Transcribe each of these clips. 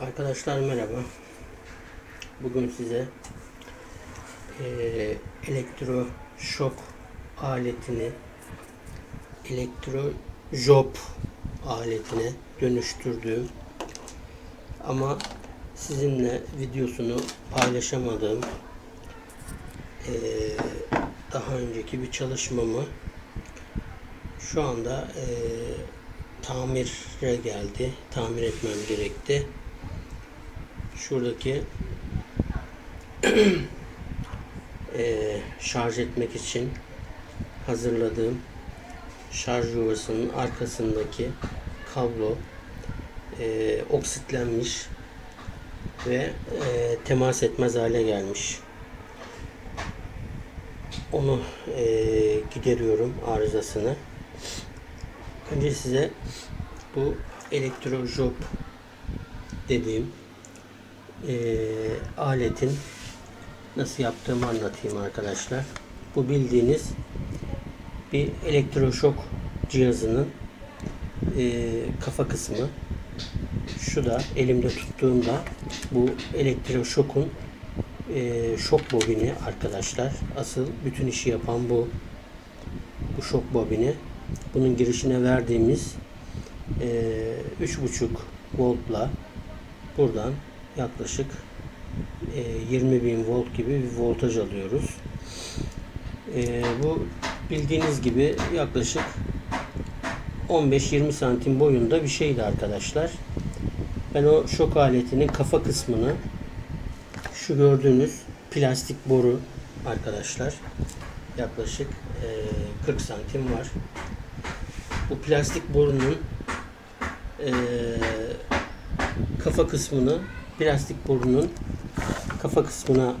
Arkadaşlar merhaba. Bugün size eee elektroşok aletini elektrojob aletine dönüştürdüğüm ama sizinle videosunu paylaşamadığım eee, daha önceki bir çalışmamı şu anda eee tamire geldi. Tamir etmem gerekti. Şuradaki eee, şarj etmek için hazırladığım şarj yuvasının arkasındaki kablo eee, oksitlenmiş ve eee, temas etmez hale gelmiş. Onu eee, gideriyorum arızasını. Önce size bu elektrojob dediğim eee, aletin nasıl yaptığımı anlatayım arkadaşlar. Bu bildiğiniz bir elektroşok cihazının eee, kafa kısmı. Şu da elimde tuttuğumda bu elektroşokun eee, şok bobini arkadaşlar. Asıl bütün işi yapan bu. Bu şok bobini. Bunun girişine verdiğimiz eee, 3.5 voltla buradan yaklaşık eee, 20.000 volt gibi bir voltaj alıyoruz. Eee, bu bildiğiniz gibi yaklaşık 15-20 santim boyunda bir şeydi arkadaşlar. Ben o şok aletinin kafa kısmını şu gördüğünüz plastik boru arkadaşlar yaklaşık eee, 40 santim var. Bu plastik borunun kafa kısmını plastik borunun kafa kısmına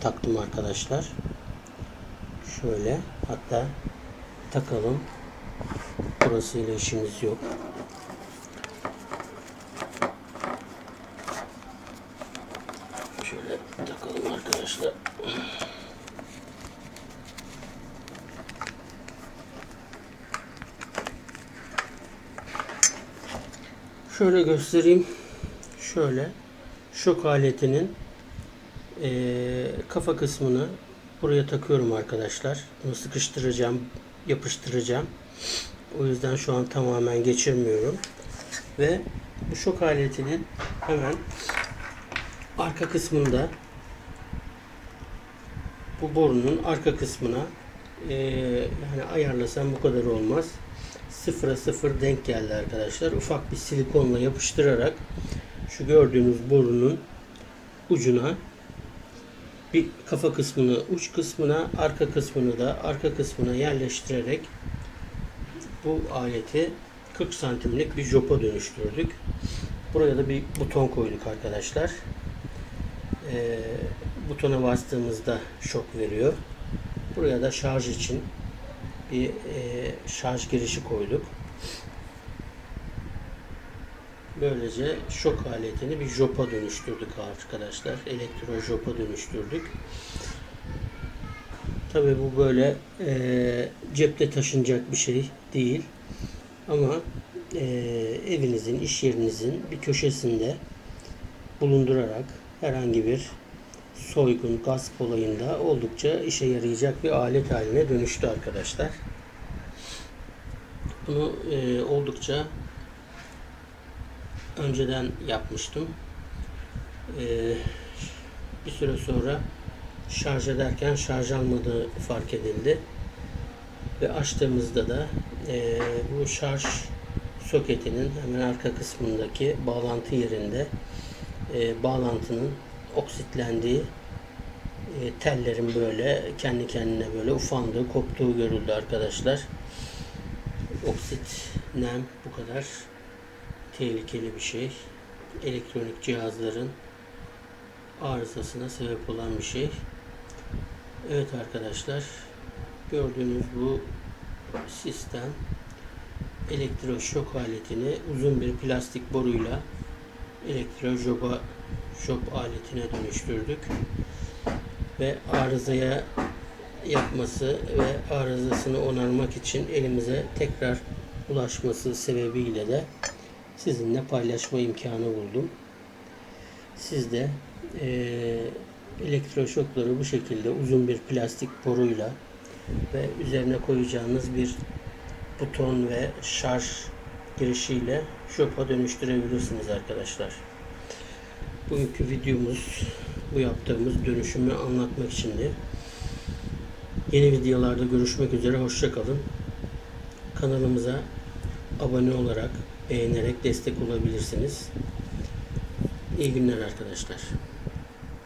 taktım arkadaşlar. Şöyle hatta takalım. Burasıyla işimiz yok. Şöyle takalım arkadaşlar. Şöyle göstereyim. Şöyle şok aletinin eee, kafa kısmını buraya takıyorum arkadaşlar. Bunu sıkıştıracağım, yapıştıracağım. O yüzden şu an tamamen geçirmiyorum. Ve bu şok aletinin hemen arka kısmında bu borunun arka kısmına eee, yani ayarlasam bu kadar olmaz. Sıfıra sıfır denk geldi arkadaşlar. Ufak bir silikonla yapıştırarak şu gördüğünüz borunun ucuna bir kafa kısmını uç kısmına arka kısmını da arka kısmına yerleştirerek bu aleti 40 santimlik bir jopa dönüştürdük. Buraya da bir buton koyduk arkadaşlar. Ee, butona bastığımızda şok veriyor. Buraya da şarj için bir e, şarj girişi koyduk. Böylece şok aletini bir jopa dönüştürdük arkadaşlar. Elektro jopa dönüştürdük. Tabi bu böyle e, cepte taşınacak bir şey değil. Ama e, evinizin, iş yerinizin bir köşesinde bulundurarak herhangi bir soygun, gasp olayında oldukça işe yarayacak bir alet haline dönüştü arkadaşlar. Bunu e, oldukça önceden yapmıştım. E, bir süre sonra şarj ederken şarj almadığı fark edildi. Ve açtığımızda da e, bu şarj soketinin hemen arka kısmındaki bağlantı yerinde e, bağlantının oksitlendiği e, tellerin böyle kendi kendine böyle ufandığı, koptuğu görüldü arkadaşlar. Oksit, nem bu kadar tehlikeli bir şey. Elektronik cihazların arızasına sebep olan bir şey. Evet arkadaşlar gördüğünüz bu sistem elektroşok aletini uzun bir plastik boruyla elektrojoba job aletine dönüştürdük ve arızaya yapması ve arızasını onarmak için elimize tekrar ulaşması sebebiyle de sizinle paylaşma imkanı buldum. siz de eee elektroşokları bu şekilde uzun bir plastik boruyla ve üzerine koyacağınız bir buton ve şarj girişiyle şopa dönüştürebilirsiniz arkadaşlar. Bugünkü videomuz bu yaptığımız dönüşümü anlatmak içindi. Yeni videolarda görüşmek üzere. Hoşçakalın. Kanalımıza abone olarak, beğenerek destek olabilirsiniz. İyi günler arkadaşlar.